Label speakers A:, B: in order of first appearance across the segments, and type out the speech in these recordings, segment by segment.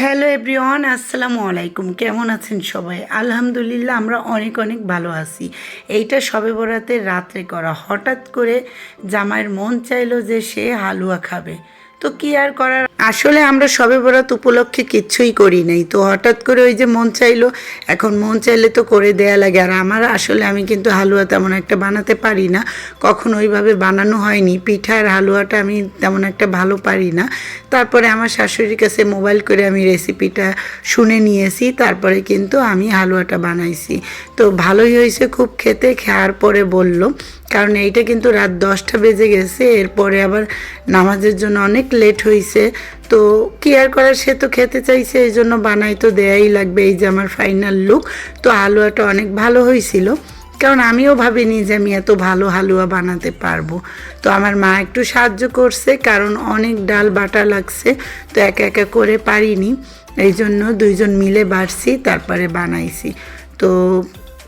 A: Hello everyone, আসসালামু আলাইকুম। কেমন আছেন সবাই? আলহামদুলিল্লাহ, আমরা অনেক অনেক ভালো আছি। এইটা সবে বরাতে রাত্রে করা। হঠাৎ করে জামাইয়ের মন চাইলো যে সে হালুয়া খাবে। তো কি আর করার? আসলে আমরা সবে বরাত উপলক্ষে কিচ্ছুই করি নাই। তো হঠাৎ করে ওই যে মন চাইলো, এখন মন চাইলে তো করে দেয়া লাগে। আর আমার আসলে আমি কিন্তু হালুয়া তেমন একটা বানাতে পারি না। কখন ওইভাবে বানানো হয়নি। পিঠা আর হালুয়াটা আমি তেমন একটা ভালো পারি না। তারপরে আমার শাশুড়ির কাছে মোবাইল করে আমি রেসিপিটা শুনে নিয়েছি। তারপরে কিন্তু আমি হালুয়াটা বানাইছি। তো ভালোই হয়েছে খুব খেতে, খাওয়ার পরে বলল। কারণ এইটা কিন্তু রাত দশটা বেজে গেছে। এরপরে আবার নামাজের জন্য অনেক লেট হয়েছে তো কি আর করার, সে তো খেতে চাইছে, এই জন্য বানাই তো দেয়াই লাগবে, এই যে আমার ফাইনাল লুক তো হালুয়াটা অনেক ভালো হয়েছিল। কারণ আমিও ভাবিনি যে আমি এত ভালো হালুয়া বানাতে পারব। তো আমার মা একটু সাহায্য করছে, কারণ অনেক ডাল বাটা লাগছে, তো একা একা করে পারিনি। এই জন্য দুইজন মিলে বাড়ছি, তারপরে বানাইছি। তো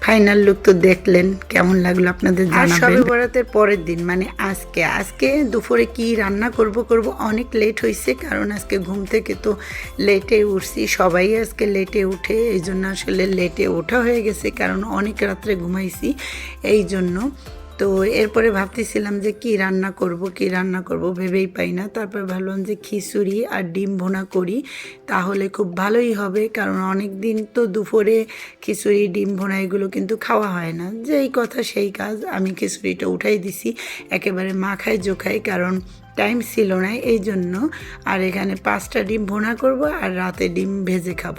A: ফাইনাল লুক তো দেখলেন কেমন লাগল আপনাদের জানাবেন? সবে বরাতের পরের দিন মানে আজকে। আজকে দুপুরে কি রান্না করব করব অনেক লেট হয়েছে কারণ আজকে ঘুম থেকে তো লেটে উঠছি। সবাই আজকে লেটে উঠে এই জন্য আসলে লেটে ওঠা হয়ে গেছে কারণ অনেক রাত্রে ঘুমাইছি এই জন্য তো এরপরে ভাবতেছিলাম যে কি রান্না করব, কি রান্না করব ভেবেই পাই না। তারপর ভাবলাম যে খিচুড়ি আর ডিম ভোনা করি, তাহলে খুব ভালোই হবে। কারণ অনেক দিন তো দুপুরে খিচুড়ি, ডিম ভোনা এগুলো কিন্তু খাওয়া হয় না। যেই কথা সেই কাজ, আমি খিচুড়িটা উঠাই দিছি, একেবারে মাখায় জোখাই কারণ টাইম ছিল না এই জন্য। আর এখানে পাঁচটা ডিম ভোনা করব আর রাতে ডিম ভেজে খাব।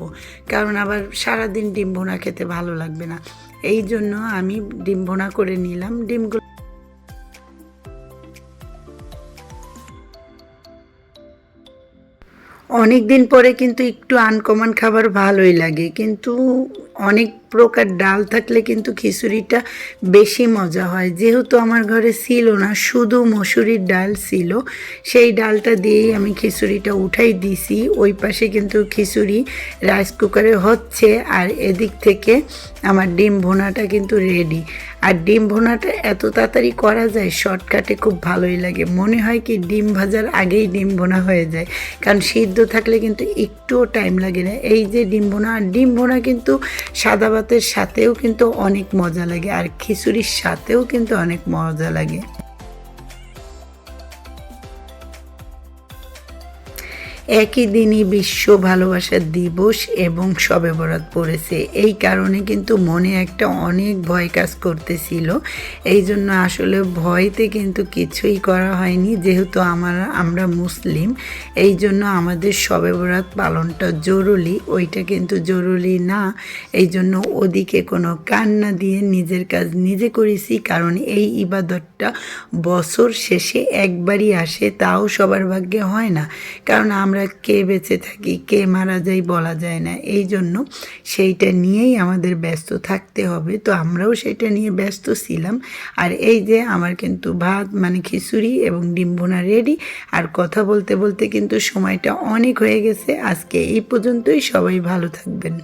A: কারণ আবার সারাদিন ডিম ভোনা খেতে ভালো লাগবে না। এই জন্য আমি ডিম ভোনা করে নিলাম। ডিমগুলো অনেক দিন পরে কিন্তু একটু আনকমন খাবার ভালোই লাগে, কিন্তু অনেক প্রকার ডাল থাকলে কিন্তু খিচুড়িটা বেশি মজা হয়। যেহেতু আমার ঘরে ছিল না, শুধু মসুরির ডাল ছিল, সেই ডালটা দিয়েই আমি খিচুড়িটা উঠাই দিছি। ওই পাশে কিন্তু খিচুড়ি রাইস কুকারে হচ্ছে আর এদিক থেকে আমার ডিম ভোনাটা কিন্তু রেডি। আর ডিম ভোনাটা এত তাড়াতাড়ি করা যায়, শর্টকাটে খুব ভালোই লাগে। মনে হয় কি ডিম ভাজার আগেই ডিম ভোনা হয়ে যায়। কারণ সিদ্ধ থাকলে কিন্তু একটুও টাইম লাগে না। এই যে ডিম ভোনা, আর ডিম ভোনা কিন্তু সাদা ভাতের সাথেও কিন্তু অনেক মজা লাগে আর খিচুড়ির সাথেও কিন্তু অনেক মজা লাগে। একই দিনই বিশ্ব ভালোবাসার দিবস এবং শবে বরাত পড়েছে। এই কারণে কিন্তু মনে একটা অনেক ভয় কাজ করতেছিল। এই জন্য আসলে ভয়তে কিন্তু কিছুই করা হয়নি, যেহেতু আমার, আমরা মুসলিম। এই জন্য আমাদের শবে বরাত পালনটা জরুরি, ওইটা কিন্তু জরুরি না। এই জন্য ওদিকে কোনো কান না দিয়ে নিজের কাজ নিজে করেছি, কারণ এই ইবাদতটা বছর শেষে একবারই আসে, তাও সবার ভাগ্যে হয় না। কারণ আমরা আমরা কে বেঁচে থাকি, কে মারা যাই বলা যায় না। এই জন্য সেইটা নিয়েই আমাদের ব্যস্ত থাকতে হবে। তো আমরাও সেটা নিয়ে ব্যস্ত ছিলাম। আর এই যে আমার কিন্তু ভাত মানে খিচুড়ি এবং ডিম ভোনা রেডি আর কথা বলতে বলতে কিন্তু সময়টা অনেক হয়ে গেছে। আজকে এই পর্যন্তই। সবাই ভালো থাকবেন।